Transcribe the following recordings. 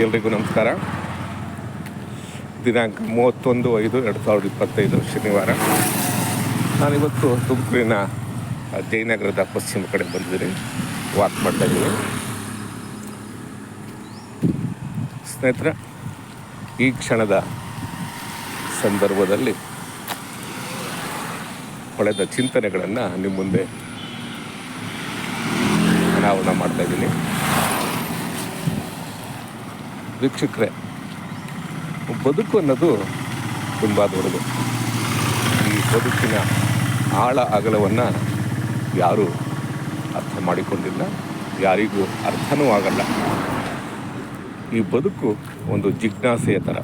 ಎಲ್ರಿಗೂ ನಮಸ್ಕಾರ. ದಿನಾಂಕ ಮೂವತ್ತೊಂದು ಐದು ಎರಡು ಸಾವಿರದ ಇಪ್ಪತ್ತೈದು, ಶನಿವಾರ. ನಾನಿವತ್ತು ತುಮಕೂರಿನ ಜಯನಗರದ ಪಶ್ಚಿಮ ಕಡೆ ಬಂದಿದ್ದೀನಿ. ವಾಕ್ ಮಾಡ್ತಾ ಇದ್ದೀನಿ. ಸ್ನೇಹಿತರ, ಈ ಕ್ಷಣದ ಸಂದರ್ಭದಲ್ಲಿ ಹೊಳೆದ ಚಿಂತನೆಗಳನ್ನು ನಿಮ್ಮ ಮುಂದೆ ಅನಾವರಣ ಮಾಡ್ತಾ ಇದ್ದೀನಿ. ವೀಕ್ಷಕರೇ, ಬದುಕು ಅನ್ನೋದು ತುಂಬ ದೊಡ್ಡದು. ಈ ಬದುಕಿನ ಆಳ ಅಗಲವನ್ನು ಯಾರೂ ಅರ್ಥ ಮಾಡಿಕೊಂಡಿಲ್ಲ, ಯಾರಿಗೂ ಅರ್ಥನೂ ಆಗಲ್ಲ. ಈ ಬದುಕು ಒಂದು ಜಿಜ್ಞಾಸೆಯ ಥರ.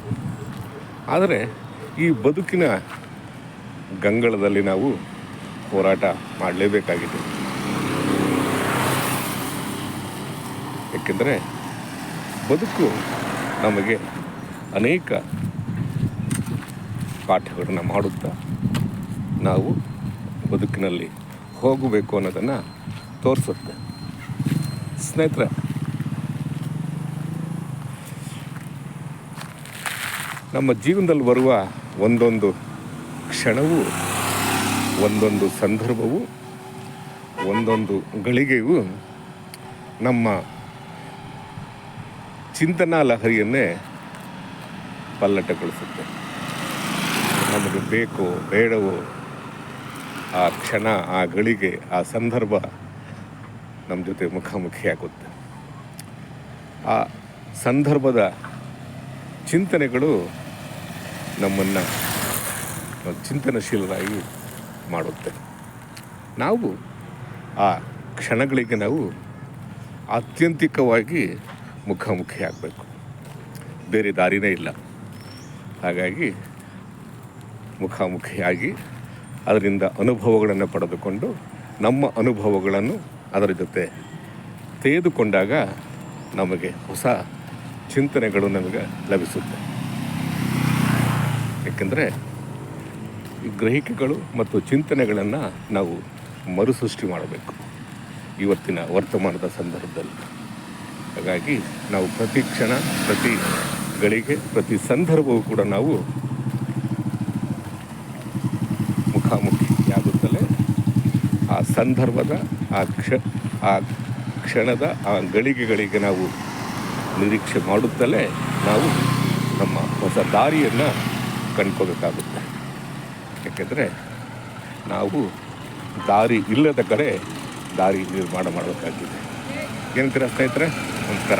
ಆದರೆ ಈ ಬದುಕಿನ ಗಂಗಳದಲ್ಲಿ ನಾವು ಹೋರಾಟ ಮಾಡಲೇಬೇಕಾಗಿದೆ. ಏಕೆಂದರೆ ಬದುಕು ನಮಗೆ ಅನೇಕ ಪಾಠಗಳನ್ನು ಮಾಡುತ್ತಾ ನಾವು ಬದುಕಿನಲ್ಲಿ ಹೋಗಬೇಕು ಅನ್ನೋದನ್ನು ತೋರಿಸುತ್ತೆ. ಸ್ನೇಹಿತರೆ, ನಮ್ಮ ಜೀವನದಲ್ಲಿ ಬರುವ ಒಂದೊಂದು ಕ್ಷಣವೂ, ಒಂದೊಂದು ಸಂದರ್ಭವು, ಒಂದೊಂದು ಗಳಿಗೆಯೂ ನಮ್ಮ ಚಿಂತನಾ ಲಹರಿಯನ್ನೇ ಪಲ್ಲಟಗೊಳಿಸುತ್ತೆ ನಮಗೆ ಬೇಕು ಬೇಡವೋ ಆ ಕ್ಷಣ, ಆ ಗಳಿಗೆ, ಆ ಸಂದರ್ಭ ನಮ್ಮ ಜೊತೆ ಮುಖಾಮುಖಿಯಾಗುತ್ತೆ. ಆ ಸಂದರ್ಭದ ಚಿಂತನೆಗಳು ನಮ್ಮನ್ನು ಚಿಂತನಶೀಲರಾಗಿ ಮಾಡುತ್ತೆ. ನಾವು ಆ ಕ್ಷಣಗಳಿಗೆ ನಾವು ಆತ್ಯಂತಿಕವಾಗಿ ಮುಖಾಮುಖಿ ಆಗಬೇಕು. ಬೇರೆ ದಾರಿನೇ ಇಲ್ಲ. ಹಾಗಾಗಿ ಮುಖಾಮುಖಿಯಾಗಿ ಅದರಿಂದ ಅನುಭವಗಳನ್ನು ಪಡೆದುಕೊಂಡು ನಮ್ಮ ಅನುಭವಗಳನ್ನು ಅದರ ಜೊತೆ ತೆಗೆದುಕೊಂಡಾಗ ನಮಗೆ ಹೊಸ ಚಿಂತನೆಗಳು ನಮಗೆ ಲಭಿಸುತ್ತೆ. ಏಕೆಂದರೆ ಗ್ರಹಿಕೆಗಳು ಮತ್ತು ಚಿಂತನೆಗಳನ್ನು ನಾವು ಮರುಸೃಷ್ಟಿ ಮಾಡಬೇಕು. ಇವತ್ತಿನ ವರ್ತಮಾನದ ಸಂದರ್ಭದಲ್ಲಿ. ಹಾಗಾಗಿ ನಾವು ಪ್ರತಿ ಕ್ಷಣ, ಪ್ರತಿ ಗಳಿಗೆ, ಪ್ರತಿ ಸಂದರ್ಭವೂ ಕೂಡ ನಾವು ಮುಖಾಮುಖಿಯಾಗುತ್ತಲೇ ಆ ಸಂದರ್ಭದ, ಆ ಕ್ಷ, ಆ ಕ್ಷಣದ, ಆ ಗಳಿಗೆಗಳಿಗೆ ನಾವು ನಿರೀಕ್ಷೆ ಮಾಡುತ್ತಲೇ ನಾವು ನಮ್ಮ ಹೊಸ ದಾರಿಯನ್ನು ಕಂಡ್ಕೋಬೇಕಾಗುತ್ತೆ ಯಾಕೆಂದರೆ ನಾವು ದಾರಿ ಇಲ್ಲದ ಕಡೆ ದಾರಿ ನಿರ್ಮಾಣ ಮಾಡಬೇಕಾಗಿದೆ. ಏನಂತೀರ ಸ್ನೇಹಿತರೆ ನಮಸ್ಕಾರ